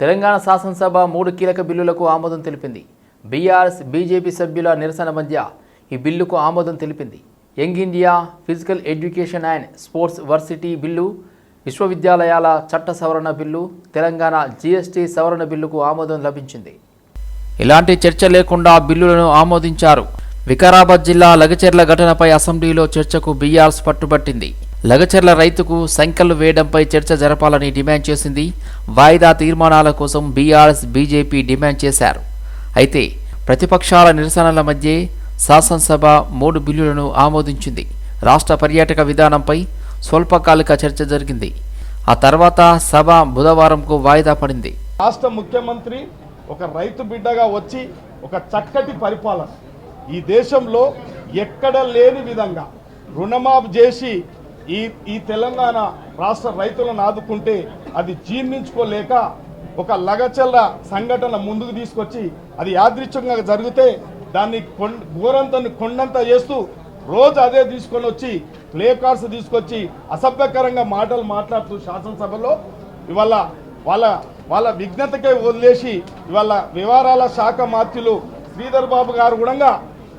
తెలంగాణ శాసనసభ మూడు కీలక బిల్లులకు ఆమోదం తెలిపింది. బీఆర్ఎస్ బీజేపీ సభ్యుల నిరసన మధ్య ఈ బిల్లుకు ఆమోదం తెలిపింది. Young India physical education and sports varsity bill విశ్వవిద్యాలయాల చట్ట సవరణ బిల్లు తెలంగాణ జీఎస్టీ సవరణ బిల్లుకు ఆమోదం లభించింది. ఇలాంటి చర్చ లేకుండా బిల్లులను ఆమోదించారు. వికారాబాద్ జిల్లా లగచెర్ల ఘటనపై అసెంబ్లీలో చర్చకు బీఆర్ఎస్ పట్టుబట్టింది. లగచెర్ల రైతుకు సంఖ్యలు వేయడంపై చర్చ జరపాలని డిమాండ్ చేసింది. వాయిదా తీర్మానాల కోసం బీఆర్ఎస్ బీజేపీ డిమాండ్ చేశారు. అయితే ప్రతిపక్షాల నిరసనల మధ్య శాసనసభ మూడు బిల్లులను ఆమోదించింది. రాష్ట్ర పర్యాటక విధానంపై స్వల్పకాలిక చర్చ జరిగింది. ఆ తర్వాత సభ బుధవారంకు వాయిదా పడింది. రాష్ట్ర ముఖ్యమంత్రి ఒక రైతు బిడ్డగా వచ్చి ఒక చక్కటి పరిపాలన. ఈ దేశంలో ఎక్కడ లేని విధంగా రుణమాఫ్ చేసి ఈ ఈ తెలంగాణ రాష్ట్ర రైతులను ఆదుకుంటే అది జీర్ణించుకోలేక ఒక లగచల్ల సంఘటన ముందుకు తీసుకొచ్చి అది యాదృచ్ఛంగా జరిగితే దాన్ని కొం ఘోరంతని కొండంత చేస్తూ రోజు అదే తీసుకొని వచ్చి ప్లే కార్డ్స్ తీసుకొచ్చి అసభ్యకరంగా మాటలు మాట్లాడుతూ శాసనసభలో ఇవాళ వాళ్ళ వాళ్ళ విఘ్నతకే వదిలేసి ఇవాళ వివరాల శాఖ మాత్యులు శ్రీధర్ బాబు గారు కూడా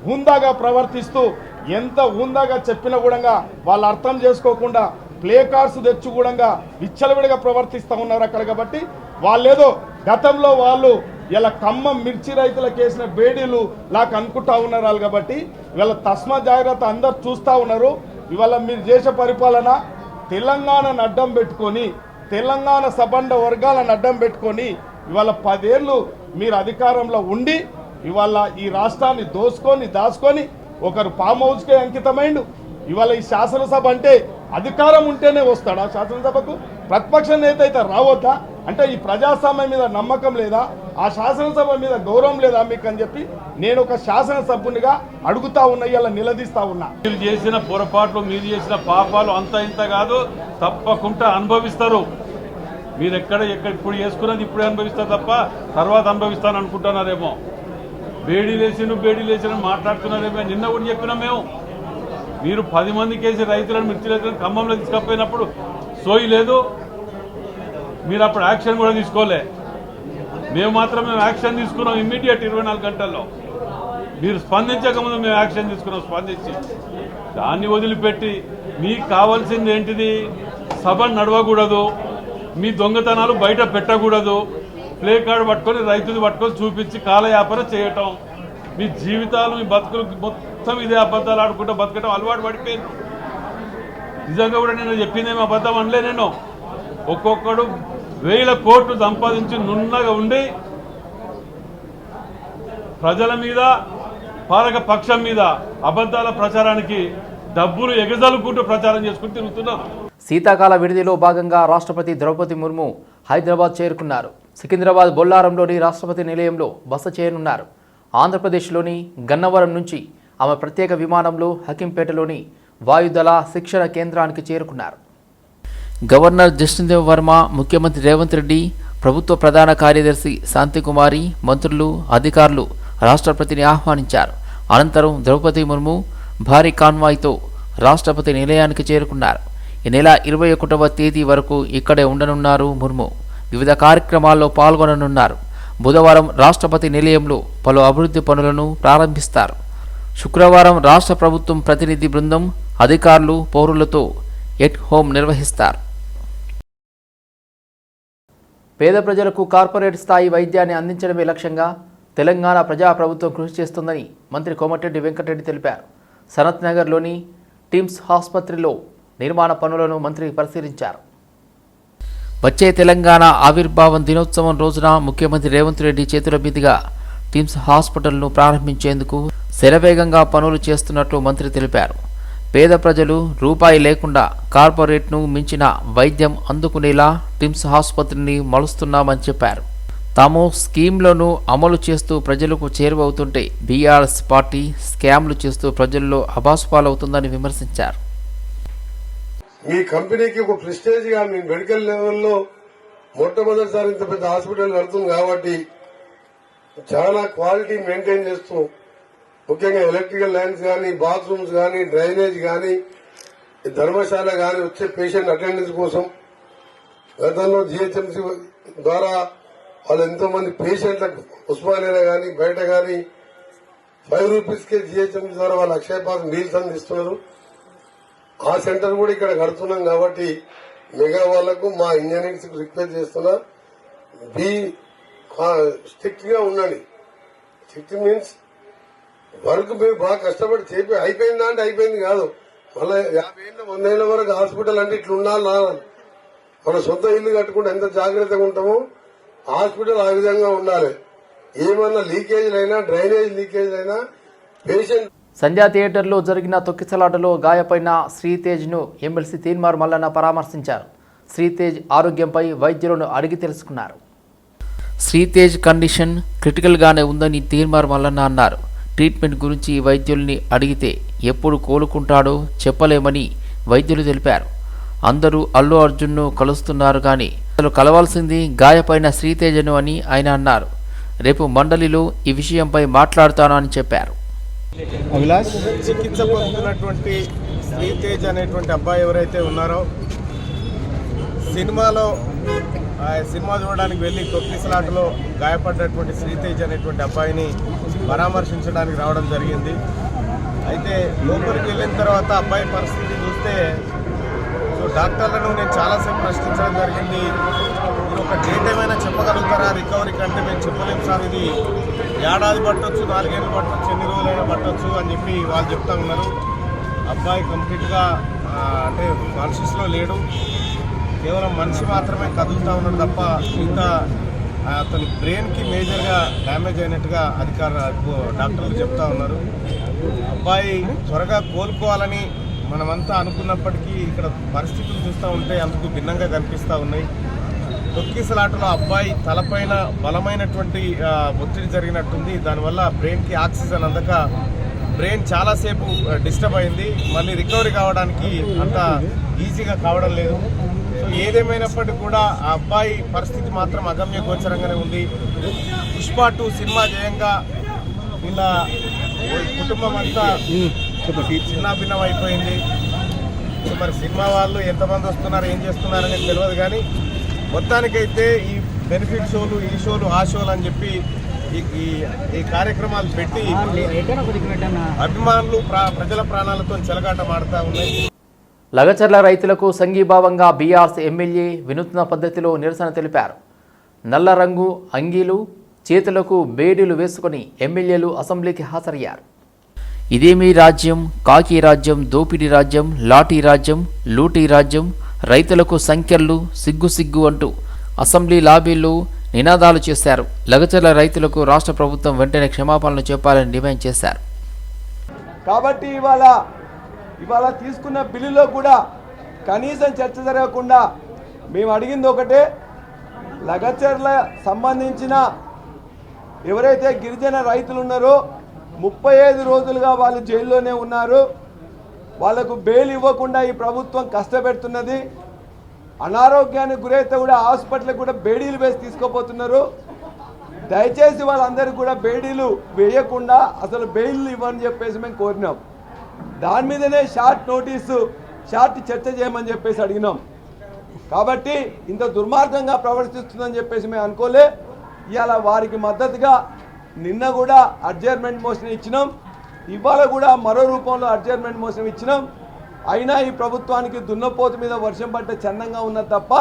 హుందాగా ప్రవర్తిస్తూ ఎంత హుందాగా చెప్పినా కూడా వాళ్ళు అర్థం చేసుకోకుండా ప్లే కార్డ్స్ తెచ్చి కూడా విచ్చలవిడిగా ప్రవర్తిస్తూ ఉన్నారు అక్కడ కాబట్టి వాళ్ళేదో గతంలో వాళ్ళు ఇలా ఖమ్మం మిర్చి రైతులకు వేసిన బేడీలు లాగా అనుకుంటా ఉన్నారు వాళ్ళు కాబట్టి ఇవాళ తస్మా జాగ్రత్త అందరు చూస్తూ ఉన్నారు. ఇవాళ మీరు చేసే పరిపాలన తెలంగాణను అడ్డం పెట్టుకొని తెలంగాణ సబండ వర్గాలను అడ్డం పెట్టుకొని ఇవాళ పదేళ్ళు మీరు అధికారంలో ఉండి ఇవాళ ఈ రాష్ట్రాన్ని దోసుకొని దాచుకొని ఒకరు ఫామ్ హౌస్కే అంకితమైండు. ఇవాళ ఈ శాసనసభ అంటే అధికారం ఉంటేనే వస్తాడా శాసనసభకు? ప్రతిపక్ష నేత అయితే రావద్దా? అంటే ఈ ప్రజాస్వామ్యం మీద నమ్మకం లేదా? ఆ శాసనసభ మీద గౌరవం లేదా మీకు అని చెప్పి నేను ఒక శాసనసభ్యునిగా అడుగుతా ఉన్నా ఇలా నిలదీస్తా ఉన్నా. మీరు చేసిన పొరపాట్లు మీరు చేసిన పాపాలు అంత ఇంత కాదు తప్పకుండా అనుభవిస్తారు. మీరు ఎక్కడ ఎక్కడ ఇప్పుడు చేసుకున్నది ఇప్పుడే అనుభవిస్తారు తప్ప తర్వాత అనుభవిస్తాను అనుకుంటున్నారేమో బేడీ లేచిన బేడీ లేచిన మాట్లాడుతున్నారేమో నిన్న కూడా చెప్పినాం మేము. మీరు పది మందికి వేసి రైతులను మిర్చి రైతులను ఖమ్మంలో తీసుకపోయినప్పుడు సోయి లేదు. మీరు అప్పుడు యాక్షన్ కూడా తీసుకోలే. మేము మాత్రం మేము యాక్షన్ తీసుకున్నాం ఇమ్మీడియట్ ఇరవై నాలుగు గంటల్లో. మీరు స్పందించకముందు మేము యాక్షన్ తీసుకున్నాం స్పందించి. దాన్ని వదిలిపెట్టి మీకు కావాల్సింది ఏంటిది? సభ నడవకూడదు. మీ దొంగతనాలు బయట పెట్టకూడదు. ప్లే కార్డు పట్టుకొని రైతుని పట్టుకొని చూపించి కాలయాపన చేయటం. మీ జీవితాలు మీ బతుకులు మొత్తం ఇదే అబద్ధాలు ఆడుకుంటూ బతకటం అలవాటు పడిపోయింది. నిజంగా కూడా నేను చెప్పిందేమో అబద్ధం అనలే నేను. ఒక్కొక్కడు వేల కోట్లు సంపాదించి నున్నగా ఉండి ప్రజల మీద పాలక పక్షం మీద అబద్ధాల ప్రచారానికి డబ్బులు ఎగజలుకుంటూ ప్రచారం చేసుకుంటూ తిరుగుతున్నారు శీతాకాల విడిదిలో భాగంగా రాష్ట్రపతి ద్రౌపది ముర్ము హైదరాబాద్ చేరుకున్నారు. సికింద్రాబాద్ బొల్లారంలోని రాష్ట్రపతి నిలయంలో బస చేయనున్నారు. ఆంధ్రప్రదేశ్లోని గన్నవరం నుంచి ఆమె ప్రత్యేక విమానంలో హకింపేటలోని వాయుదళ శిక్షణ కేంద్రానికి చేరుకున్నారు. గవర్నర్ జస్టిన్దేవ్ వర్మ ముఖ్యమంత్రి రేవంత్ రెడ్డి ప్రభుత్వ ప్రధాన కార్యదర్శి శాంతికుమారి మంత్రులు అధికారులు రాష్ట్రపతిని ఆహ్వానించారు. అనంతరం ద్రౌపది ముర్ము భారీ కాన్వాయ్తో రాష్ట్రపతి నిలయానికి చేరుకున్నారు. ఈ నెల ఇరవై ఒకటవ తేదీ వరకు ఇక్కడే ఉండనున్నారు ముర్ము. వివిధ కార్యక్రమాల్లో పాల్గొననున్నారు. బుధవారం రాష్ట్రపతి నిలయంలో పలు అభివృద్ధి పనులను ప్రారంభిస్తారు. శుక్రవారం రాష్ట్ర ప్రభుత్వం ప్రతినిధి బృందం అధికారులు పౌరులతో ఎట్ హోమ్ నిర్వహిస్తారు. పేద ప్రజలకు కార్పొరేట్ స్థాయి వైద్యాన్ని అందించడమే లక్ష్యంగా తెలంగాణ ప్రజాప్రభుత్వం కృషి చేస్తుందని మంత్రి కోమటిరెడ్డి వెంకటరెడ్డి తెలిపారు. సనత్ నగర్లోని టిమ్స్ ఆసుపత్రిలో నిర్మాణ పనులను మంత్రి పరిశీలించారు. వచ్చే తెలంగాణ ఆవిర్భావం దినోత్సవం రోజున ముఖ్యమంత్రి రేవంత్ రెడ్డి చేతుల మీదుగా టిమ్స్ హాస్పిటల్ను ప్రారంభించేందుకు శరవేగంగా పనులు చేస్తున్నట్లు మంత్రి తెలిపారు. పేద ప్రజలు రూపాయి లేకుండా కార్పొరేట్ను మించిన వైద్యం అందుకునేలా టిమ్స్ ఆసుపత్రిని మలుస్తున్నామని చెప్పారు. తాము స్కీమ్లను అమలు చేస్తూ ప్రజలకు చేరువవుతుంటే బీఆర్ఎస్ పార్టీ స్కామ్లు చేస్తూ ప్రజల్లో అభాసుపాలవుతుందని విమర్శించారు. మీ కంపెనీకి ఒక ప్రిస్టేజ్గా మీ మెడికల్ లెవెల్లో మొట్టమొదటిసారి ఇంత పెద్ద హాస్పిటల్ నడుతుంది కాబట్టి చాలా క్వాలిటీ మెయింటైన్ చేస్తూ ముఖ్యంగా ఎలక్ట్రికల్ లైన్స్ కానీ బాత్రూమ్స్ కానీ డ్రైనేజ్ కానీ ధర్మశాల కానీ వచ్చే పేషెంట్ అటెండెన్స్ కోసం గతంలో జిహెచ్ఎంసీ ద్వారా వాళ్ళు ఎంతో మంది పేషెంట్లకు ఉస్మానియాలో కానీ బయట కానీ ఫైవ్ రూపీస్ కే ద్వారా వాళ్ళు అక్షయ పాస్ మీల్స్ అందిస్తున్నారు ఆ సెంటర్ కూడా ఇక్కడ కడుతున్నాం కాబట్టి మిగా వాళ్ళకు మా ఇంజనీర్స్ రిక్వెస్ట్ చేస్తున్నా బి స్ట్రిక్ట్గా ఉండండి. స్ట్రిక్ట్ మీన్స్ వర్క్ మీరు బాగా కష్టపడి చేపి అయిపోయిందా అంటే అయిపోయింది కాదు. మళ్ళీ యాభై ఏళ్ళ వంద ఏళ్ళ వరకు హాస్పిటల్ అంటే ఇట్లా ఉండాలి మన సొంత ఇల్లు కట్టుకుంటే ఎంత జాగ్రత్తగా ఉంటామో హాస్పిటల్ ఆ విధంగా ఉండాలి. ఏమన్నా లీకేజ్లైనా అయినా డ్రైనేజ్ లీకేజ్ అయినా పేషెంట్ సంధ్యా థియేటర్లో జరిగిన తొక్కిసలాటలో గాయపడిన శ్రీతేజ్ను ఎమ్మెల్సీ తీన్మార్ మల్లన్న పరామర్శించారు. శ్రీతేజ్ ఆరోగ్యంపై వైద్యులను అడిగి తెలుసుకున్నారు. శ్రీతేజ్ కండిషన్ క్రిటికల్గానే ఉందని తీన్మార్ మల్లన్న అన్నారు. ట్రీట్మెంట్ గురించి వైద్యుల్ని అడిగితే ఎప్పుడు కోలుకుంటాడో చెప్పలేమని వైద్యులు తెలిపారు. అందరూ అల్లు అర్జున్ను కలుస్తున్నారు కానీ అసలు కలవాల్సింది గాయపడిన శ్రీతేజను అని ఆయన అన్నారు. రేపు మండలిలో ఈ విషయంపై మాట్లాడుతానని చెప్పారు. అభిలాష్? చికిత్స పొందుతున్నటువంటి శ్రీతేజ్ అనేటువంటి అబ్బాయి ఎవరైతే ఉన్నారో సినిమాలో ఆ సినిమా చూడడానికి వెళ్ళి తొక్కిసలాటలో గాయపడ్డటువంటి శ్రీతేజ్ అనేటువంటి అబ్బాయిని పరామర్శించడానికి రావడం జరిగింది. అయితే లోపలికి వెళ్ళిన తర్వాత అబ్బాయి పరిస్థితి చూస్తే సో డాక్టర్లను నేను చాలాసేపు ప్రశ్నించడం జరిగింది. మీరు ఒక డేట్ ఏమైనా చెప్పగలుగుతారా? రికవరీ కంటే మేము చెప్పలేము సార్ ఇది ఏడాది పట్టొచ్చు నాలుగేళ్ళు పట్టొచ్చు ఎన్ని రోజులైనా పట్టొచ్చు అని చెప్పి వాళ్ళు చెప్తా ఉన్నారు. అబ్బాయి కంప్లీట్గా అంటే కాన్షియస్లో లేడు. కేవలం మనిషి మాత్రమే కదులుతూ ఉన్నాడు తప్ప మిగతా అతని బ్రెయిన్కి మేజర్గా డ్యామేజ్ అయినట్టుగా అధికార డాక్టర్లు చెప్తా ఉన్నారు. అబ్బాయి త్వరగా కోలుకోవాలని మనమంతా అనుకున్నప్పటికీ ఇక్కడ పరిస్థితులు చూస్తూ ఉంటే అందుకు భిన్నంగా కనిపిస్తూ ఉన్నాయి. తొక్కిసలాటలో అబ్బాయి తలపైన బలమైనటువంటి ఒత్తిడి జరిగినట్టుంది. దానివల్ల బ్రెయిన్కి ఆక్సిజన్ అందక బ్రెయిన్ చాలాసేపు డిస్టర్బ్ అయింది. మళ్ళీ రికవరీ కావడానికి అంత ఈజీగా కావడం లేదు. సో ఏదేమైనప్పటికీ కూడా ఆ అబ్బాయి పరిస్థితి మాత్రం అగమ్య గోచరంగానే ఉంది. పుష్ప టూ సినిమా జయంగా వీళ్ళ కుటుంబం అంతా చిన్న భిన్నం అయిపోయింది. సో మరి సినిమా వాళ్ళు ఎంతమంది వస్తున్నారు ఏం చేస్తున్నారు అనేది తెలియదు కానీ మొత్తానికైతే ఈ బెనిఫిట్ షోలు ఈ షోలు ఆ షోలు అని చెప్పి ఈ ఈ- కార్యక్రమాలు పెట్టి అభిమానులు ప్రా- ప్రజల ప్రాణాలతో చెలగాటమాడుతూ ఉన్నాయి. లగచర్ల రైతులకు సంఘీభావంగా బీఆర్స్ ఎమ్మెల్యే వినూత్న పద్ధతిలో నిరసన తెలిపారు. నల్ల రంగు అంగీలు చేతులకు బేడీలు వేసుకొని ఎమ్మెల్యేలు అసెంబ్లీకి హాజరయ్యారు. ఇదేమీ రాజ్యం కాకి రాజ్యం దోపిడీ రాజ్యం లాఠీ రాజ్యం లూటీ రాజ్యం రైతులకు సంఖ్యలు సిగ్గు సిగ్గు అంటూ అసెంబ్లీ లాబీలు నినాదాలు చేశారు. లగచర్ల రైతులకు రాష్ట్ర ప్రభుత్వం వెంటనే క్షమాపణలు చెప్పాలని డిమాండ్ చేశారు. కాబట్టి ఇవాళ ఇవాళ తీసుకున్న బిల్లులో కూడా కనీసం చర్చ జరగకుండా మేము అడిగింది ఒకటే లగచర్ల సంబంధించిన ఎవరైతే గిరిజన రైతులు ఉన్నారో ముప్పై ఐదు రోజులుగా వాళ్ళు జైల్లోనే ఉన్నారు. వాళ్ళకు బెయిల్ ఇవ్వకుండా ఈ ప్రభుత్వం కష్టపెడుతున్నది. అనారోగ్యానికి గురైతే కూడా హాస్పిటల్కి కూడా బేడీలు వేసి తీసుకోపోతున్నారు. దయచేసి వాళ్ళందరికీ కూడా బేడీలు వేయకుండా అసలు బెయిల్ ఇవ్వని చెప్పేసి మేము కోరినాం. దాని మీదనే షార్ట్ నోటీసు షార్ట్ చర్చ చేయమని చెప్పేసి అడిగినాం. కాబట్టి ఇంత దుర్మార్గంగా ప్రవర్తిస్తుందని చెప్పేసి మేము అనుకోలే. ఇవాళ వారికి మద్దతుగా నిన్న కూడా అడ్జర్మెంట్ మోషన్ ఇచ్చినాం. ఇవాళ కూడా మరో రూపంలో అడ్జర్మెంట్ మోసం ఇచ్చినాం. అయినా ఈ ప్రభుత్వానికి దున్నపోతు మీద వర్షం పడితే చందంగా ఉన్నది తప్ప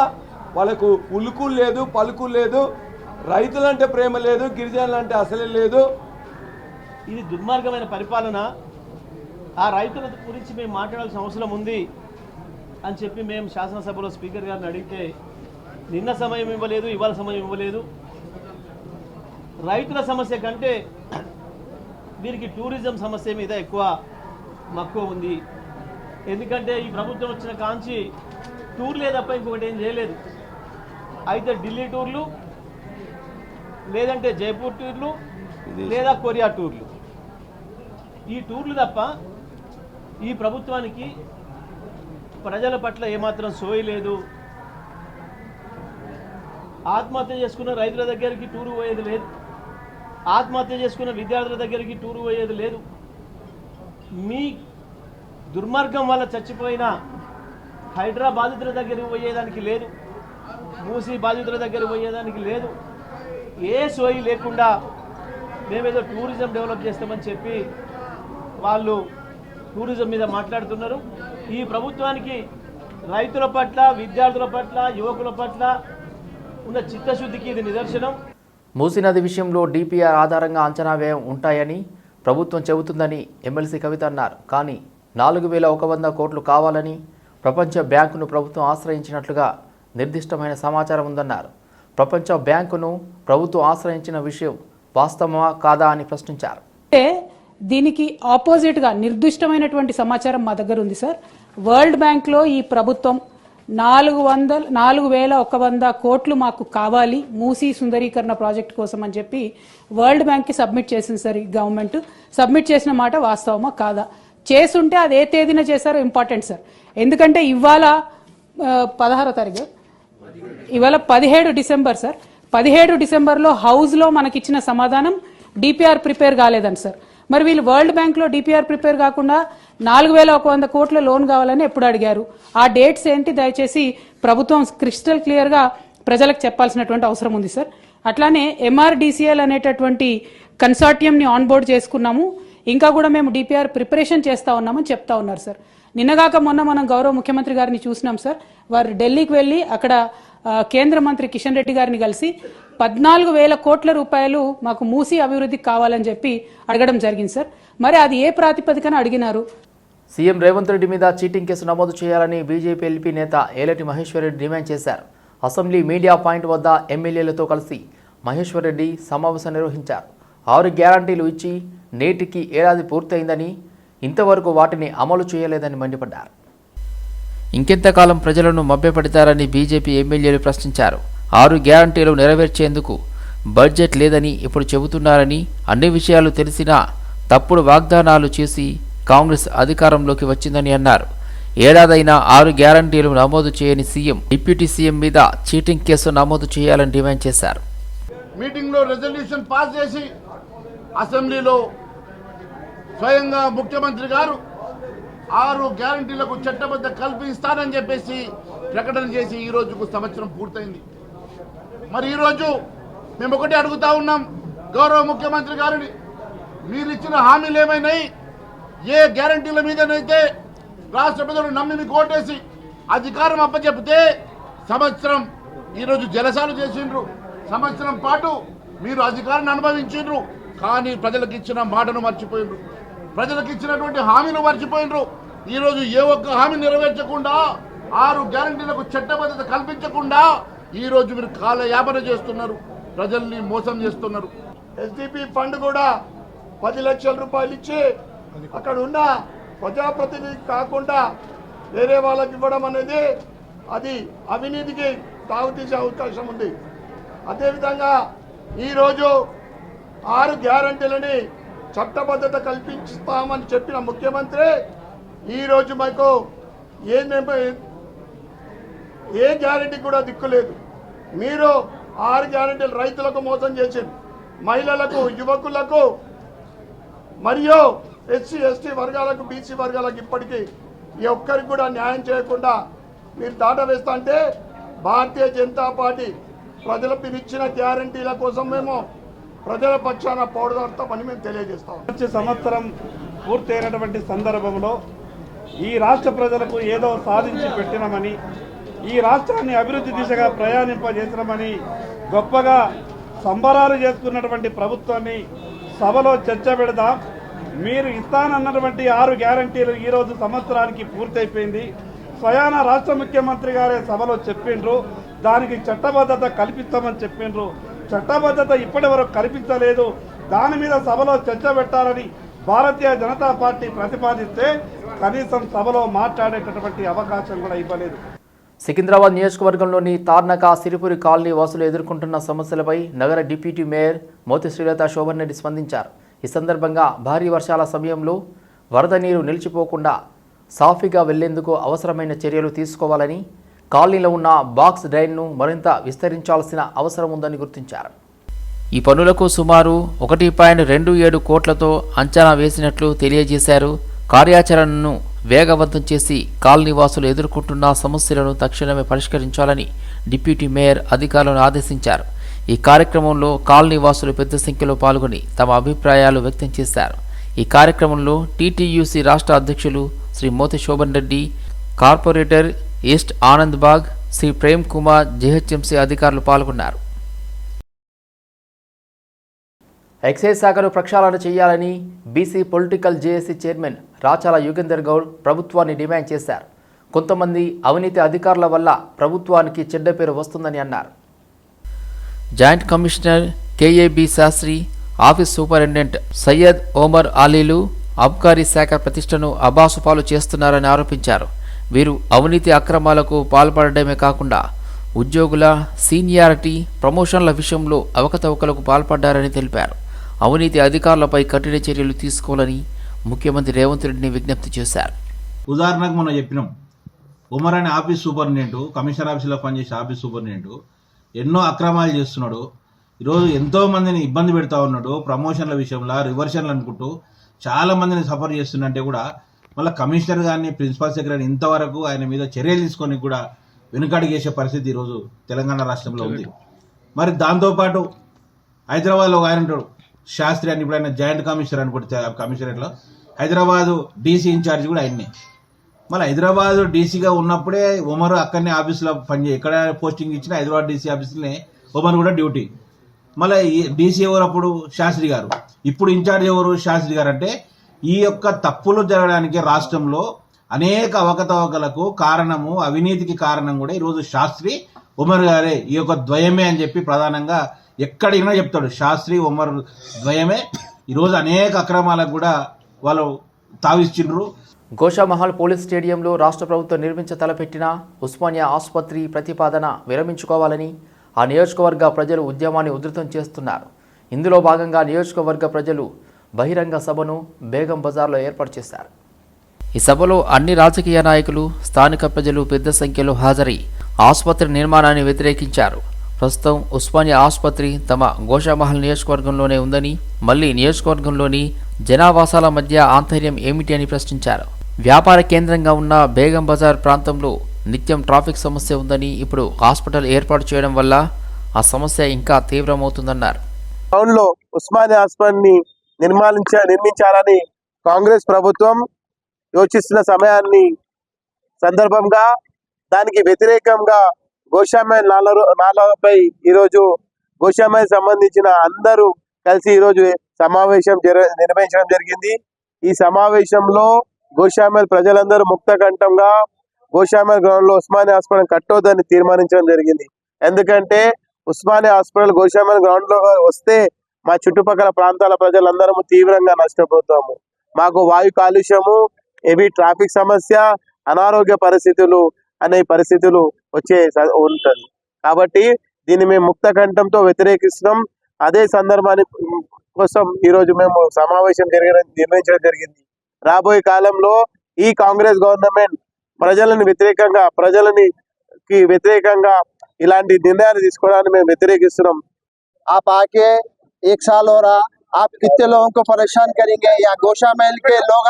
వాళ్ళకు ఉలుకు లేదు పలుకు లేదు రైతులంటే ప్రేమ లేదు గిరిజనులంటే అసలే లేదు. ఇది దుర్మార్గమైన పరిపాలన. ఆ రైతుల గురించి మేము మాట్లాడాల్సిన అవసరం ఉంది అని చెప్పి మేము శాసనసభలో స్పీకర్ గారిని అడిగితే నిన్న సమయం ఇవ్వలేదు ఇవాళ సమయం ఇవ్వలేదు. రైతుల సమస్య కంటే వీరికి టూరిజం సమస్య మీద ఎక్కువ మక్కువ ఉంది. ఎందుకంటే ఈ ప్రభుత్వం వచ్చిన కాంచి టూర్లే తప్ప ఇంకొకటి ఏం చేయలేదు. అయితే ఢిల్లీ టూర్లు లేదంటే జైపూర్ టూర్లు లేదా కొరియా టూర్లు. ఈ టూర్లు తప్ప ఈ ప్రభుత్వానికి ప్రజల పట్ల ఏమాత్రం సోయి లేదు. ఆత్మహత్య చేసుకున్న రైతుల దగ్గరికి టూరు పోయేది లేదు. ఆత్మహత్య చేసుకున్న విద్యార్థుల దగ్గరికి టూరు పోయేది లేదు. మీ దుర్మార్గం వల్ల చచ్చిపోయిన హైడ్రా బాధితుల దగ్గరికి పోయేదానికి లేదు. మూసి బాధితుల దగ్గర పోయేదానికి లేదు. ఏ సోయి లేకుండా మేమేదో టూరిజం డెవలప్ చేస్తామని చెప్పి వాళ్ళు టూరిజం మీద మాట్లాడుతున్నారు. ఈ ప్రభుత్వానికి రైతుల పట్ల విద్యార్థుల పట్ల యువకుల పట్ల ఉన్న చిత్తశుద్ధికి ఇది నిదర్శనం. మూసీ నది విషయంలో డిపిఆర్ ఆధారంగా అంచనా వ్యయం ఉంటాయని ప్రభుత్వం చెబుతుందని ఎమ్మెల్సీ కవిత అన్నారు. కానీ నాలుగు వేల ఒక వంద కోట్లు కావాలని ప్రపంచ బ్యాంకును ప్రభుత్వం ఆశ్రయించినట్లుగా నిర్దిష్టమైన సమాచారం ఉందన్నారు. ప్రపంచ బ్యాంకును ప్రభుత్వం ఆశ్రయించిన విషయం వాస్తవమా కాదా అని ప్రశ్నించారు. అంటే దీనికి ఆపోజిట్గా నిర్దిష్టమైనటువంటి సమాచారం మా దగ్గర ఉంది సార్. వరల్డ్ బ్యాంక్లో ఈ ప్రభుత్వం నాలుగు వందల నాలుగు వేల ఒక వంద కోట్లు మాకు కావాలి మూసీ సుందరీకరణ ప్రాజెక్ట్ కోసం అని చెప్పి వరల్డ్ బ్యాంక్కి సబ్మిట్ చేసింది సార్ ఈ గవర్నమెంట్. సబ్మిట్ చేసిన మాట వాస్తవమా కాదా? చేసుంటే అది ఏ తేదీన చేశారో ఇంపార్టెంట్ సార్. ఎందుకంటే ఇవాళ పదహారో తారీఖు ఇవాళ పదిహేడు డిసెంబర్ సార్. పదిహేడు డిసెంబర్లో హౌస్లో మనకిచ్చిన సమాధానం డిపిఆర్ ప్రిపేర్ కాలేదని సార్. మరి వీళ్ళు వరల్డ్ బ్యాంక్లో డిపిఆర్ ప్రిపేర్ కాకుండా నాలుగు వేల ఒక వంద కోట్ల లోన్ కావాలని ఎప్పుడు అడిగారు? ఆ డేట్స్ ఏంటి? దయచేసి ప్రభుత్వం క్రిస్టల్ క్లియర్గా ప్రజలకు చెప్పాల్సినటువంటి అవసరం ఉంది సార్. అట్లానే ఎంఆర్డీసీఎల్ అనేటటువంటి కన్సార్టియంని ఆన్బోర్డ్ చేసుకున్నాము. ఇంకా కూడా మేము డిపిఆర్ ప్రిపరేషన్ చేస్తా ఉన్నామని చెప్తా ఉన్నారు సార్. నిన్నగాక మొన్న మనం గౌరవ ముఖ్యమంత్రి గారిని చూసినాం సార్. వారు ఢిల్లీకి వెళ్ళి అక్కడ కేంద్ర మంత్రి కిషన్ రెడ్డి గారిని కలిసి పద్నాలుగు వేల కోట్ల రూపాయలు మాకు మూసి అభివృద్ధికి కావాలని చెప్పి అడగడం జరిగింది సార్. మరి అది ఏ ప్రాతిపదికన అడిగినారు? సీఎం రేవంత్ రెడ్డి మీద చీటింగ్ కేసు నమోదు చేయాలని బీజేపీ ఎల్పీ నేత ఏలటి మహేశ్వరరెడ్డి డిమాండ్ చేశారు. అసెంబ్లీ మీడియా పాయింట్ వద్ద ఎమ్మెల్యేలతో కలిసి మహేశ్వరరెడ్డి సమావేశం నిర్వహించారు. ఆరు గ్యారంటీలు ఇచ్చి నేటికి ఏడాది పూర్తయిందని ఇంతవరకు వాటిని అమలు చేయలేదని మండిపడ్డారు. ఇంకెంతకాలం ప్రజలను మభ్యపడతారని బీజేపీ ఎమ్మెల్యేలు ప్రశ్నించారు. ఆరు గ్యారంటీలు నెరవేర్చేందుకు బడ్జెట్ లేదని ఇప్పుడు చెబుతున్నారని అన్ని విషయాలు తెలిసినా తప్పుడు వాగ్దానాలు చేసి కాంగ్రెస్ అధికారంలోకి వచ్చిందని అన్నారు. ఏడాదైనా ఆరు గ్యారంటీలు నమోదు చేయని సీఎం డిప్యూటీ సీఎం మీద చీటింగ్ కేసు నమోదు చేయాలని డిమాండ్ చేశారు. మీటింగ్లో రెజల్యూషన్ పాస్ చేసి అసెంబ్లీలో స్వయంగా ముఖ్యమంత్రి గారు ఆరు గ్యారంటీలకు చట్టబద్ధ కల్పిస్తానని చెప్పేసి ప్రకటన చేసి ఈ రోజుకు సంవత్సరం పూర్తయింది. మరి ఈరోజు మేము ఒకటి అడుగుతా ఉన్నాం గౌరవ ముఖ్యమంత్రి గారిని మీరు ఇచ్చిన హామీలు ఏమైనాయి? ఏ గ్యారంటీల మీదనైతే రాష్ట్ర ప్రజలు నమ్మి మీకు ఓటేసి అధికారం అప్పచెప్తే సంవత్సరం ఈరోజు జలసాలు చేసిండ్రు. సంవత్సరం పాటు మీరు అధికారాన్ని అనుభవించిండ్రు కానీ ప్రజలకు ఇచ్చిన మాటను మర్చిపోయిండ్రు. ప్రజలకు ఇచ్చినటువంటి హామీలు మర్చిపోయినరు. ఈరోజు ఏ ఒక్క హామీ నెరవేర్చకుండా ఆరు గ్యారంటీలకు చట్టబద్ధత కల్పించకుండా ఈరోజు మీరు కాలయాపన చేస్తున్నారు. ప్రజల్ని మోసం చేస్తున్నారు. ఎస్డిపి ఫండ్ కూడా పది లక్షల రూపాయలు ఇచ్చి అక్కడ ఉన్న ప్రజాప్రతినిధి కాకుండా వేరే వాళ్ళకి ఇవ్వడం అనేది అది అవినీతికి తాగుతీసే అవకాశం ఉంది. అదేవిధంగా ఈరోజు ఆరు గ్యారంటీలని చట్టబద్ధత కల్పిస్తామని చెప్పిన ముఖ్యమంత్రి ఈరోజు మాకు ఏ ఏ గ్యారంటీ కూడా దిక్కులేదు మీరు ఆరు గ్యారంటీలు రైతులకు మోసం చేసింది మహిళలకు యువకులకు మరియు ఎస్సీ ఎస్టీ వర్గాలకు బీసీ వర్గాలకు ఇప్పటికీ ఈ ఒక్కరికి కూడా న్యాయం చేయకుండా మీరు దాట వేస్తా అంటే భారతీయ జనతా పార్టీ ప్రజలకు ఇచ్చిన గ్యారంటీల కోసం మేము ప్రజల పక్షాన పోరాడతామని మేము తెలియజేస్తాం వచ్చే సంవత్సరం పూర్తయినటువంటి సందర్భంలో ఈ రాష్ట్ర ప్రజలకు ఏదో సాధించి పెట్టినామని ఈ రాష్ట్రాన్ని అభివృద్ధి దిశగా ప్రయాణింపజేసినామని గొప్పగా సంబరాలు చేసుకున్నటువంటి ప్రభుత్వాన్ని సభలో చర్చ పెడదాం. మీరు ఇస్తానన్నటువంటి ఆరు గ్యారంటీలు ఈరోజు సంవత్సరానికి పూర్తయిపోయింది. స్వయాన రాష్ట్ర ముఖ్యమంత్రి గారే సభలో చెప్పిండ్రు. దానికి చట్టబద్ధత కల్పిస్తామని చెప్పిండ్రు. చట్టబద్ధత ఇప్పటి వరకు కల్పించలేదు. దాని మీద సభలో చర్చ పెట్టాలని భారతీయ జనతా పార్టీ ప్రతిపాదిస్తే కనీసం సభలో మాట్లాడేటటువంటి అవకాశం కూడా ఇవ్వలేదు. సికింద్రాబాద్ నియోజకవర్గంలోని తార్నక సిరిపురి కాలనీ వాసులు ఎదుర్కొంటున్న సమస్యలపై నగర డిప్యూటీ మేయర్ మోతి శ్రీలత శోభన్ స్పందించారు. ఈ సందర్భంగా భారీ వర్షాల సమయంలో వరద నీరు నిలిచిపోకుండా సాఫీగా వెళ్ళేందుకు అవసరమైన చర్యలు తీసుకోవాలని కాలనీలో ఉన్న బాక్స్ డ్రైన్ను మరింత విస్తరించాల్సిన అవసరం ఉందని గుర్తించారు. ఈ పనులకు సుమారు ఒకటి పాయింట్ రెండు ఏడు కోట్లతో అంచనా వేసినట్లు తెలియజేశారు. కార్యాచరణను వేగవంతం చేసి కాలనీవాసులు ఎదుర్కొంటున్న సమస్యలను తక్షణమే పరిష్కరించాలని డిప్యూటీ మేయర్ అధికారులను ఆదేశించారు. ఈ కార్యక్రమంలో కాలనీ వాసులు పెద్ద సంఖ్యలో పాల్గొని తమ అభిప్రాయాలు వ్యక్తం చేశారు. ఈ కార్యక్రమంలో టీటీయూసీ రాష్ట్ర అధ్యక్షులు Shri Moti Shobhan Reddy corporator east Anand Bagh Shri Prem Kumar GHMC అధికారులు పాల్గొన్నారు. ఎక్సైజ్ శాఖను ప్రక్షాళన చేయాలని BC political JAC chairman Rachala Yugender Goud ప్రభుత్వాన్ని డిమాండ్ చేశారు. కొంతమంది అవినీతి అధికారుల వల్ల ప్రభుత్వానికి చెడ్డ పేరు వస్తుందని అన్నారు. Joint commissioner KAB Sastri office superintendent Syed Omar అలీలు అబ్కారీ శాఖ ప్రతిష్టను అబాసుపాలు చేస్తున్నారని ఆరోపించారు. వీరు అవినీతి అక్రమాలకు పాల్పడడమే కాకుండా ఉద్యోగుల సీనియారిటీ ప్రమోషన్ల విషయంలో అవకతవకలకు పాల్పడ్డారని తెలిపారు. అవినీతి అధికారులపై కఠిన చర్యలు తీసుకోవాలని ముఖ్యమంత్రి రేవంత్ రెడ్డిని విజ్ఞప్తి చేశారు. ఉదాహరణకు మనం చెప్పినాం. ఉమర్ అనే ఆఫీస్ సూపరింటెండెంట్ కమిషనర్ ఆఫీస్లో పనిచేసే ఆఫీస్ సూపరింటెండెంట్ ఎన్నో అక్రమాలు చేస్తున్నాడు. ఈరోజు ఎంతో మందిని ఇబ్బంది పెడతా ఉన్నాడు. ప్రమోషన్ల విషయంలో రివర్షన్లు అనుకుంటూ చాలా మందిని సఫర్ చేస్తుందంటే కూడా మళ్ళీ కమిషనర్ గారిని ప్రిన్సిపల్ సెక్రటరీ ఇంతవరకు ఆయన మీద చర్యలు తీసుకొని కూడా వెనుకడుగు చేసే పరిస్థితి ఈరోజు తెలంగాణ రాష్ట్రంలో ఉంది. మరి దాంతోపాటు హైదరాబాద్లో ఒక ఆయన ఉంటాడు శాస్త్రి అని ఇప్పుడు ఆయన జాయింట్ కమిషనర్ అనుకుంటే కమిషనరేట్లో. హైదరాబాదు డీసీ ఇన్ఛార్జ్ కూడా ఆయన్నే. మళ్ళీ హైదరాబాద్ డీసీగా ఉన్నప్పుడే ఉమర్ అక్కడనే ఆఫీస్లో పనిచే ఎక్కడ పోస్టింగ్ ఇచ్చిన హైదరాబాద్ డీసీ ఆఫీస్లోనే ఉమర్ కూడా డ్యూటీ. మళ్ళీ డీసీ ఎవరు అప్పుడు? శాస్త్రి గారు. ఇప్పుడు ఇన్ఛార్జ్ ఎవరు? శాస్త్రి గారు అంటే ఈ యొక్క తప్పులు జరగడానికి రాష్ట్రంలో అనేక అవకతవకలకు కారణము అవినీతికి కారణం కూడా ఈరోజు శాస్త్రి ఉమర్ గారే. ఈ యొక్క ద్వయమే అని చెప్పి ప్రధానంగా ఎక్కడైనా చెప్తాడు. శాస్త్రి ఉమర్ ద్వయమే. ఈరోజు అనేక అక్రమాలకు కూడా వాళ్ళు తావిచ్చిండ్రు గోషామహల్ పోలీస్ స్టేడియంలో రాష్ట్ర ప్రభుత్వం నిర్మించ తలపెట్టిన ఉస్మానియా ఆసుపత్రి ప్రతిపాదన విరమించుకోవాలని ఆ నియోజకవర్గ ప్రజలు ఉద్యమాన్ని ఉధృతం చేస్తున్నారు. ఇందులో భాగంగా నియోజకవర్గ ప్రజలు బహిరంగ సభను బేగం బజార్లో ఏర్పాటు చేశారు. ఈ సభలో అన్ని రాజకీయ నాయకులు స్థానిక ప్రజలు పెద్ద సంఖ్యలో హాజరై ఆసుపత్రి నిర్మాణాన్ని వ్యతిరేకించారు. ప్రస్తుతం ఉస్మానియా ఆసుపత్రి తమ గోషామహల్ నియోజకవర్గంలోనే ఉందని మళ్ళీ నియోజకవర్గంలోని జనావాసాల మధ్య ఆంతర్యం ఏమిటి అని ప్రశ్నించారు. వ్యాపార కేంద్రంగా ఉన్న బేగం బజార్ ప్రాంతంలో నిత్యం ట్రాఫిక్ సమస్య ఉందని ఇప్పుడు హాస్పిటల్ ఏర్పాటు చేయడం వల్ల ఆ సమస్య ఇంకా తీవ్రమవుతుందన్నారు. టౌన్లో ఉస్మానియా హాస్పిటల్ని నిర్మాణించ నిర్మించాలని కాంగ్రెస్ ప్రభుత్వం యోచిస్తున్న సమయాన్ని సందర్భంగా దానికి వ్యతిరేకంగా గోషామాయ్ నాల నాలపై ఈరోజు గోషామాయ్ సంబంధించిన అందరూ కలిసి ఈరోజు సమావేశం జర నిర్వహించడం జరిగింది. ఈ సమావేశంలో గోశామల్ ప్రజలందరూ ముక్త కంఠంగా గోషామాయ్ గ్రౌండ్లో ఉస్మానియా హాస్పిటల్ కట్టొద్దని తీర్మానించడం జరిగింది. ఎందుకంటే ఉస్మానియా హాస్పిటల్ గోశామల్ గ్రౌండ్లో వస్తే మా చుట్టుపక్కల ప్రాంతాల ప్రజలందరము తీవ్రంగా నష్టపోతాము. మాకు వాయు కాలుష్యము ఏవి ట్రాఫిక్ సమస్య అనారోగ్య పరిస్థితులు అనే పరిస్థితులు వచ్చే ఉంటుంది. కాబట్టి దీన్ని మేము ముక్త కంఠంతో వ్యతిరేకిస్తున్నాం. అదే సందర్భాన్ని కోసం ఈరోజు మేము సమావేశం జరిగిన నిర్ణయించడం జరిగింది. రాబోయే కాలంలో ఈ కాంగ్రెస్ గవర్నమెంట్ ప్రజలను వ్యతిరేకంగా ప్రజలని వ్యతిరేకంగా ఇలాంటి నిర్ణయాలు తీసుకోవడానికి మేము వ్యతిరేకిస్తున్నాం. ఆ పాకే एक साल हो रहा। आप कितने लोगों को परेशान करेंगे? या गोशा महल के लोग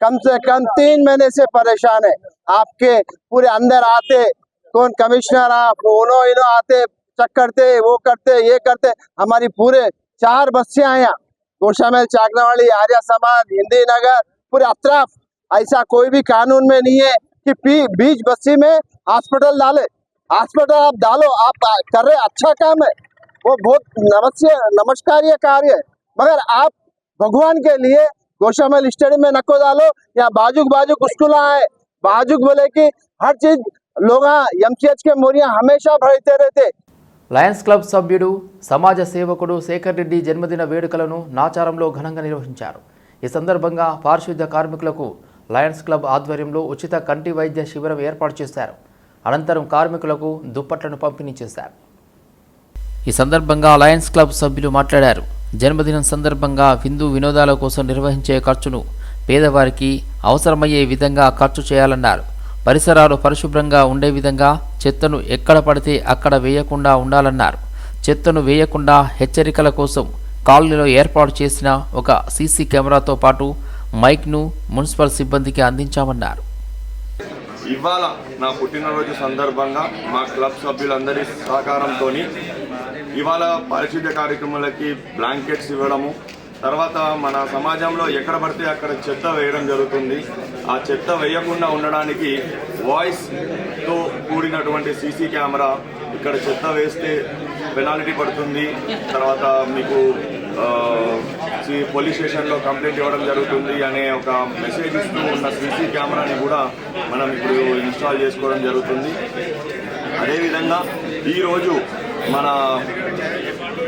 कम से कम तीन महीने से परेशान है। आपके पूरे अंदर आते, कौन कमिश्नर आप उनो इनो आते, चेक करते, वो करते, ये करते। हमारी पूरे चार हैं। यहाँ गोशा महल, चाकनावाड़ी, आर्य समाज, हिंदी नगर, पूरे अतराफ। ऐसा कोई भी कानून में नहीं है कि बीच बस्ती में हॉस्पिटल डाले। हॉस्पिटल आप डालो, आप कर रहे अच्छा काम है। वो बहुत नमस्य नमस्कार्य कार्य है मगर आप भगवान के लिए गोशामल स्टेडियम में नको डालो या बाजुक बाजुक स्कूल है बाजुक बोले कि हर चीज लोग एमसीएच के मोरिया हमेशा भरते रहते లయన్స్ క్లబ్ సభ్యుడు సమాజ సేవకుడు శేఖర్ రెడ్డి జన్మదిన వేడుకలను నాచారంలో ఘనంగా నిర్వహించారు ఈ సందర్భంగా పారిశుద్ధ్య కార్మికులకు లయన్స్ క్లబ్ ఆధ్వర్యంలో ఉచిత కంటి వైద్య శిబిరం ఏర్పాటు చేశారు అనంతరం కార్మికులకు దుప్పట్లను పంపిణీ చేశారు ఈ సందర్భంగా లయన్స్ క్లబ్ సభ్యులు మాట్లాడారు. జన్మదినం సందర్భంగా విందు వినోదాల కోసం నిర్వహించే ఖర్చును పేదవారికి అవసరమయ్యే విధంగా ఖర్చు చేయాలన్నారు. పరిసరాలు పరిశుభ్రంగా ఉండే విధంగా చెత్తను ఎక్కడ పడితే అక్కడ వేయకుండా ఉండాలన్నారు. చెత్తను వేయకుండా హెచ్చరికల కోసం కాలనీలో ఏర్పాటు చేసిన ఒక సీసీ కెమెరాతో పాటు మైక్ను మున్సిపల్ సిబ్బందికి అందించామన్నారు. ఇవాళ నా పుట్టినరోజు సందర్భంగా మా క్లబ్ సభ్యులందరి సహకారంతో ఇవాళ పారిశుద్ధ్య కార్యక్రమాలకి బ్లాంకెట్స్ ఇవ్వడము తర్వాత మన సమాజంలో ఎక్కడ పడితే అక్కడ చెత్త వేయడం జరుగుతుంది. ఆ చెత్త వేయకుండా ఉండడానికి వాయిస్తో కూడినటువంటి సీసీ కెమెరా ఇక్కడ చెత్త వేస్తే పెనాల్టీ పడుతుంది. తర్వాత మీకు పోలీస్ స్టేషన్లో కంప్లైంట్ ఇవ్వడం జరుగుతుంది అనే ఒక మెసేజ్ ఇస్తూ ఉన్న సీసీ కెమెరాని కూడా మనం ఇప్పుడు ఇన్స్టాల్ చేసుకోవడం జరుగుతుంది. అదేవిధంగా ఈరోజు మన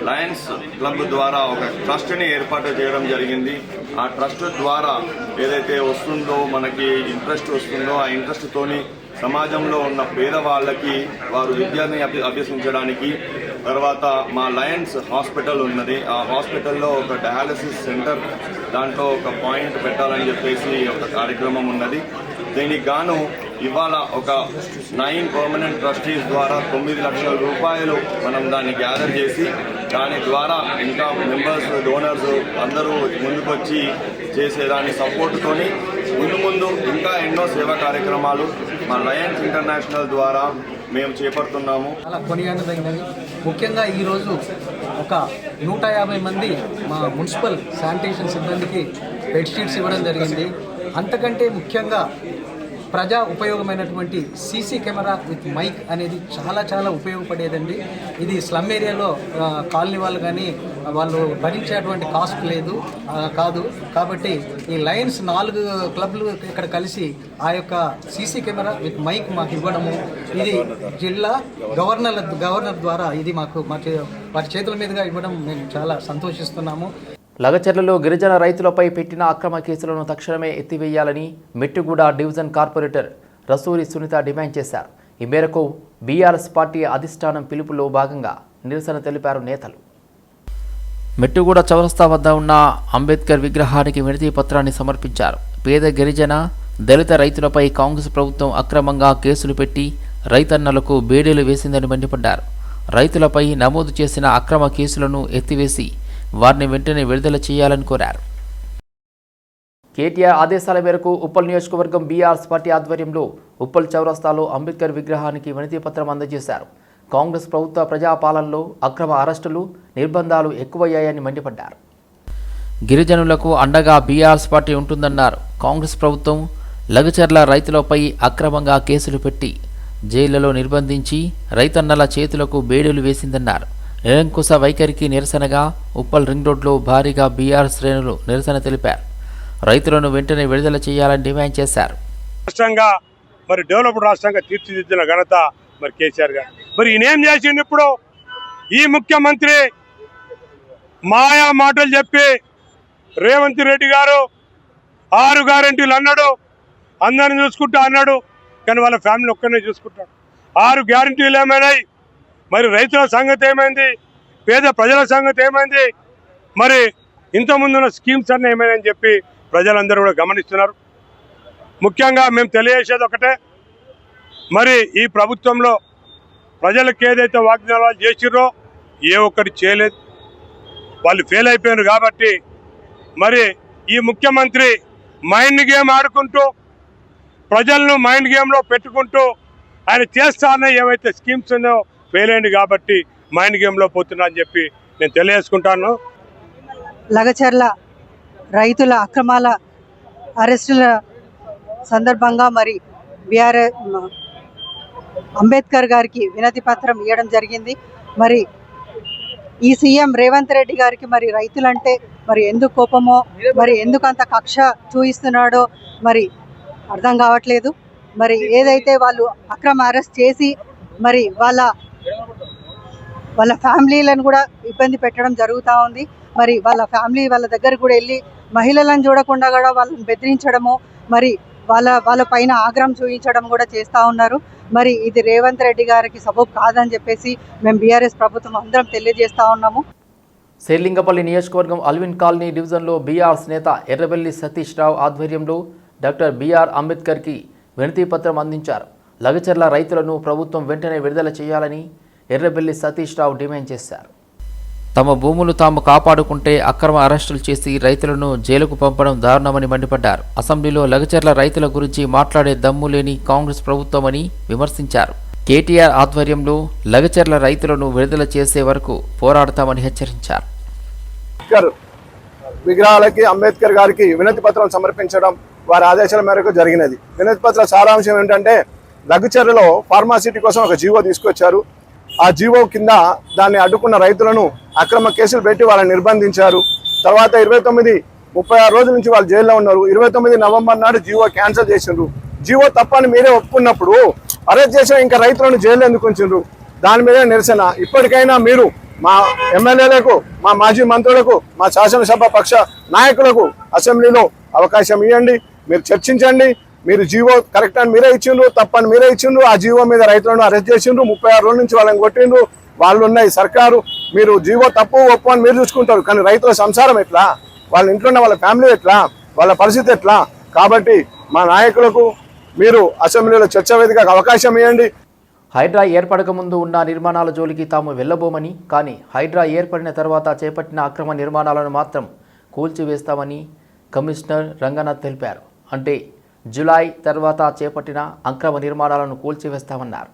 లయన్స్ క్లబ్ ద్వారా ఒక ట్రస్ట్ని ఏర్పాటు చేయడం జరిగింది. ఆ ట్రస్ట్ ద్వారా ఏదైతే వస్తుందో మనకి ఇంట్రెస్ట్ వస్తుందో ఆ ఇంట్రెస్ట్తోని సమాజంలో ఉన్న పేదవాళ్ళకి వారు విద్యని అభ్య అభ్యసించడానికి తర్వాత మా లయన్స్ హాస్పిటల్ ఉన్నది. ఆ హాస్పిటల్లో ఒక డయాలసిస్ సెంటర్ దాంట్లో ఒక పాయింట్ పెట్టాలని చెప్పేసి ఒక కార్యక్రమం ఉన్నది. దీనికి గాను ఇవాళ ఒక నైన్ పర్మనెంట్ ట్రస్టీస్ ద్వారా తొమ్మిది లక్షల రూపాయలు మనం దాన్ని గ్యాదర్ చేసి దాని ద్వారా ఇంకా మెంబర్స్ డోనర్స్ అందరూ ముందుకొచ్చి చేసేదాని సపోర్ట్తోని ముందు ముందు ఇంకా ఎన్నో సేవా కార్యక్రమాలు మా లయన్స్ ఇంటర్నేషనల్ ద్వారా మేము చేపడుతున్నాము. అలా కొనియాడదగినది ముఖ్యంగా ఈరోజు ఒక నూట యాభై మంది మా మున్సిపల్ శానిటేషన్ సిబ్బందికి బెడ్షీట్స్ ఇవ్వడం జరిగింది. అంతకంటే ముఖ్యంగా ప్రజా ఉపయోగమైనటువంటి సీసీ కెమెరా విత్ మైక్ అనేది చాలా చాలా ఉపయోగపడేదండి. ఇది స్లమ్ ఏరియాలో కాలనీ వాళ్ళు కానీ వాళ్ళు భరించేటువంటి కాస్ట్ లేదు కాదు. కాబట్టి ఈ లయన్స్ నాలుగు క్లబ్లు ఇక్కడ కలిసి ఆ యొక్క సీసీ కెమెరా విత్ మైక్ మాకు ఇవ్వడము ఇది జిల్లా గవర్నర్ గవర్నర్ ద్వారా ఇది మాకు మా వారి చేతుల మీదుగా ఇవ్వడం మేము చాలా సంతోషిస్తున్నాము. లగచర్లలో గిరిజన రైతులపై పెట్టిన అక్రమ కేసులను తక్షణమే ఎత్తివేయాలని Mettuguda division corporator Rasuri Sunitha demand చేశారు. ఈ మేరకు బీఆర్ఎస్ పార్టీ అధిష్టానం పిలుపులో భాగంగా నిరసన తెలిపారు నేతలు. మెట్టుగూడ చౌరస్తా వద్ద ఉన్న అంబేద్కర్ విగ్రహానికి వినతి పత్రాన్ని సమర్పించారు. పేద గిరిజన దళిత రైతులపై కాంగ్రెస్ ప్రభుత్వం అక్రమంగా కేసులు పెట్టి రైతన్నలకు బేడీలు వేసిందని మండిపడ్డారు. రైతులపై నమోదు చేసిన అక్రమ కేసులను ఎత్తివేసి వారిని వెంటనే విడుదల చేయాలని కోరారు. కేటీఆర్ ఆదేశాల మేరకు ఉప్పల్ నియోజకవర్గం బీఆర్ఎస్ పార్టీ ఆధ్వర్యంలో ఉప్పల్ చౌరస్తాలో అంబేద్కర్ విగ్రహానికి వినతి పత్రం అందజేశారు. కాంగ్రెస్ ప్రభుత్వ ప్రజాపాలనలో అక్రమ అరెస్టులు నిర్బంధాలు ఎక్కువయ్యాయని మండిపడ్డారు. గిరిజనులకు అండగా బీఆర్ఎస్ పార్టీ ఉంటుందన్నారు. కాంగ్రెస్ ప్రభుత్వం లగచర్ల రైతులపై అక్రమంగా కేసులు పెట్టి జైళ్ళలో నిర్బంధించి రైతన్నల చేతులకు బేడీలు వేసిందన్నారు. నిరంకుశ వైఖరికి నిరసనగా ఉప్పల్ రింగ్ రోడ్లో భారీగా బీఆర్ శ్రేణులు నిరసన తెలిపారు. రైతులను వెంటనే విడుదల చేయాలని డిమాండ్ చేశారు. రాష్ట్రంగా మరి డెవలప్డ్ రాష్ట్రంగా తీర్చిదిద్దిన ఘనత మరి కేసీఆర్ గారు. మరి ఈయనేం చేసిండు ఇప్పుడు? ఈ ముఖ్యమంత్రి మాయా మాటలు చెప్పి రేవంత్ రెడ్డి గారు ఆరు గ్యారెంటీలు అన్నాడు. అందరిని చూసుకుంటా అన్నాడు. కానీ వాళ్ళ ఫ్యామిలీ ఒక్కనే చూసుకుంటాడు. ఆరు గ్యారెంటీలు ఏమైనాయి? మరి రైతుల సంగతి ఏమైంది? పేద ప్రజల సంగతి ఏమైంది? మరి ఇంతకుముందున్న స్కీమ్స్ అన్నీ ఏమైనాయని చెప్పి ప్రజలందరూ కూడా గమనిస్తున్నారు. ముఖ్యంగా మేము తెలియజేసేది ఒకటే మరి ఈ ప్రభుత్వంలో ప్రజలకు ఏదైతే వాగ్దానాలు చేసిర్రో ఏ ఒక్కటి చేయలేదు. వాళ్ళు ఫెయిల్ అయిపోయారు కాబట్టి మరి ఈ ముఖ్యమంత్రి మైండ్ గేమ్ ఆడుకుంటూ ప్రజలను మైండ్ గేమ్లో పెట్టుకుంటూ ఆయన చేస్తానే ఏవైతే స్కీమ్స్ ఉన్నాయో ఫెయిల్ అయింది కాబట్టి మైండ్ గేమ్లో పోతున్నా అని చెప్పి నేను తెలియజేసుకుంటాను. లగచర్ల రైతుల అక్రమాల అరెస్టుల సందర్భంగా మరి బీఆర్ అంబేద్కర్ గారికి వినతి పత్రం ఇవ్వడం జరిగింది. మరి ఈ సీఎం రేవంత్ రెడ్డి గారికి మరి రైతులంటే మరి ఎందుకు కోపమో మరి ఎందుకు అంత కక్ష చూయిస్తున్నాడో మరి అర్థం కావట్లేదు. మరి ఏదైతే వాళ్ళు అక్రమ అరెస్ట్ చేసి మరి వాళ్ళ వాళ్ళ ఫ్యామిలీలను కూడా ఇబ్బంది పెట్టడం జరుగుతూ ఉంది. మరి వాళ్ళ ఫ్యామిలీ వాళ్ళ దగ్గర కూడా వెళ్ళి మహిళలను చూడకుండా కూడా వాళ్ళని బెదిరించడము మరి వాళ్ళ వాళ్ళ పైన ఆగ్రహం చూపించడం కూడా చేస్తూ ఉన్నారు. మరి ఇది రేవంత్ రెడ్డి గారికి సబబ్ కాదని చెప్పేసి మేము బీఆర్ఎస్ ప్రభుత్వం అందరం తెలియజేస్తూ ఉన్నాము. శ్రీలింగపల్లి నియోజకవర్గం అల్విన్ కాలనీ డివిజన్లో బీఆర్ఎస్ నేత ఎర్రబెల్లి సతీష్ రావు ఆధ్వర్యంలో డాక్టర్ బీఆర్ అంబేద్కర్కి వినతి పత్రం అందించారు. లగచర్ల రైతులను ప్రభుత్వం వెంటనే విడుదల చేయాలని ఎర్రబెల్లి సతీష్ రావు డిమాండ్ చేశారు. తమ భూములు తాము కాపాడుకుంటే అక్రమ అరెస్టులు చేసి రైతులను జైలుకు పంపడం దారుణమని మండిపడ్డారు. అసెంబ్లీలో లగచర్ల రైతుల గురించి మాట్లాడే దమ్ము లేని కాంగ్రెస్ ప్రభుత్వమని విమర్శించారు. కేటీఆర్ ఆధ్వర్యంలో లగచర్ల రైతులను విడుదల చేసే వరకు పోరాడతామని హెచ్చరించారు. విగ్రహాలకి అంబేద్కర్ గారికి వినతి పత్రం సమర్పించడం వారి ఆదేశాల మేరకు జరిగినది. వినతి పత్ర సారాంశం ఏంటంటే లఘుచర్యలో ఫార్మాసిటీ కోసం ఒక జీవో తీసుకొచ్చారు. ఆ జీవో కింద దాన్ని అడ్డుకున్న రైతులను అక్రమ కేసులు పెట్టి వాళ్ళని నిర్బంధించారు. తర్వాత ఇరవై తొమ్మిది ముప్పై ఆరు రోజుల నుంచి వాళ్ళు జైల్లో ఉన్నారు. ఇరవై తొమ్మిది నవంబర్ నాడు జీవో క్యాన్సిల్ చేసిండ్రు. జీవో తప్పని మీరే ఒప్పుకున్నప్పుడు అరెస్ట్ చేసిన ఇంకా రైతులను జైలు ఎందుకు ఉంచిండ్రు? దాని మీద నిరసన. ఇప్పటికైనా మీరు మా ఎమ్మెల్యేలకు మా మాజీ మంత్రులకు మా శాసనసభ పక్ష నాయకులకు అసెంబ్లీలో అవకాశం ఇవ్వండి మీరు చర్చించండి. మీరు జీవో కరెక్ట్ అని మీరే ఇచ్చిండ్రు తప్పని మీరే ఇచ్చిండ్రు ఆ జీవో మీద రైతులను అరెస్ట్ చేసిండ్రు ముప్పై ఆరు రోజుల నుంచి వాళ్ళని కొట్టిండ్రు వాళ్ళు ఉన్నాయి సర్కారు మీరు జీవో తప్పు ఒప్పు అని మీరు చూసుకుంటారు కానీ రైతుల సంసారం ఎట్లా? వాళ్ళ ఇంట్లో ఉన్న వాళ్ళ ఫ్యామిలీ ఎట్లా? వాళ్ళ పరిస్థితి ఎట్లా? కాబట్టి మా నాయకులకు మీరు అసెంబ్లీలో చర్చ వేదికకు అవకాశం ఇవ్వండి. హైడ్రా ఏర్పడక ముందు ఉన్న నిర్మాణాల జోలికి తాము వెళ్ళబోమని కానీ హైడ్రా ఏర్పడిన తర్వాత చేపట్టిన అక్రమ నిర్మాణాలను మాత్రం కూల్చివేస్తామని కమిషనర్ రంగనాథ్ తెలిపారు. అంటే జులై తర్వాత చేపట్టిన అక్రమ నిర్మాణాలను కూల్చివేస్తామన్నారు.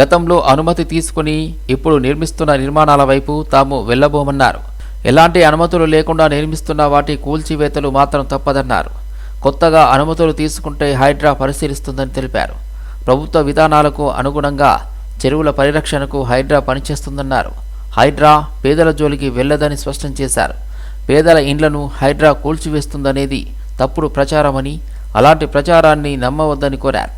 గతంలో అనుమతి తీసుకుని ఇప్పుడు నిర్మిస్తున్న నిర్మాణాల వైపు తాము వెళ్ళబోమన్నారు. ఎలాంటి అనుమతులు లేకుండా నిర్మిస్తున్న వాటి కూల్చివేతలు మాత్రం తప్పదన్నారు. కొత్తగా అనుమతులు తీసుకుంటే హైడ్రా పరిశీలిస్తుందని తెలిపారు. ప్రభుత్వ విధానాలకు అనుగుణంగా చెరువుల పరిరక్షణకు హైడ్రా పనిచేస్తుందన్నారు. హైడ్రా పేదల జోలికి వెళ్ళదని స్పష్టం చేశారు. పేదల ఇండ్లను హైడ్రా కూల్చివేస్తుందనేది తప్పుడు ప్రచారమని అలాంటి ప్రచారాన్ని నమ్మవద్దని కోరారు.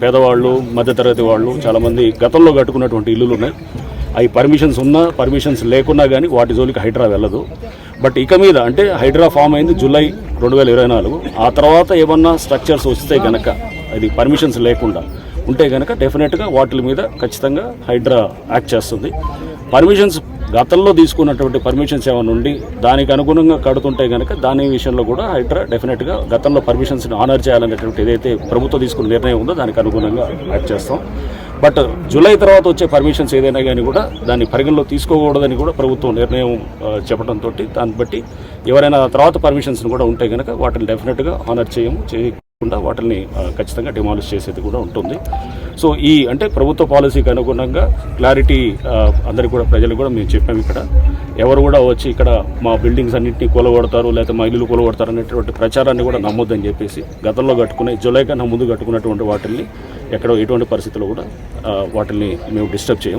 పేదవాళ్ళు మధ్యతరగతి వాళ్ళు చాలామంది గతంలో కట్టుకున్నటువంటి ఇల్లులు ఉన్నాయి. అవి పర్మిషన్స్ ఉన్నా పర్మిషన్స్ లేకున్నా కానీ వాటి జోలికి హైడ్రా వెళ్ళదు. బట్ ఇక మీద అంటే హైడ్రా ఫామ్ అయింది జూలై రెండు వేల ఇరవై నాలుగు. ఆ తర్వాత ఏమన్నా స్ట్రక్చర్స్ వస్తే కనుక అది పర్మిషన్స్ లేకుండా ఉంటే కనుక డెఫినెట్గా వాటి మీద ఖచ్చితంగా హైడ్రా యాక్ట్ చేస్తుంది. పర్మిషన్స్ గతంలో తీసుకున్నటువంటి పర్మిషన్స్ ఏమైనా ఉండి దానికి అనుగుణంగా కడుతుంటే కనుక దాని విషయంలో కూడా హైడ్రా డెఫినెట్గా గతంలో పర్మిషన్స్ని ఆనర్ చేయాలనేటువంటి ఏదైతే ప్రభుత్వం తీసుకున్న నిర్ణయం ఉందో దానికి అనుగుణంగా యాక్ట్ చేస్తాం. బట్ జూలై తర్వాత వచ్చే పర్మిషన్స్ ఏదైనా కానీ కూడా దాన్ని పరిగణలో తీసుకోకూడదని కూడా ప్రభుత్వం నిర్ణయం చెప్పడంతో దాన్ని బట్టి ఎవరైనా తర్వాత పర్మిషన్స్ కూడా ఉంటే కనుక వాటిని డెఫినెట్గా ఆనర్ చేయము చేయకుండా వాటిని ఖచ్చితంగా డిమాలిష్ చేసేది కూడా ఉంటుంది. సో ఈ అంటే ప్రభుత్వ పాలసీకి అనుగుణంగా క్లారిటీ అందరికి కూడా ప్రజలు కూడా మేము చెప్పాము ఇక్కడ. ఎవరు కూడా వచ్చి ఇక్కడ మా బిల్డింగ్స్ అన్నింటినీ కూలగొడతారు లేకపోతే మా ఇల్లు కూలగొడతారు అనేటువంటి ప్రచారాన్ని కూడా నమ్మొద్దని చెప్పేసి గతంలో కట్టుకునే జులై కన్నా ముందు కట్టుకున్నటువంటి వాటిల్ని ఎక్కడ ఎటువంటి పరిస్థితుల్లో కూడా వాటిల్ని మేము డిస్టర్బ్ చేయం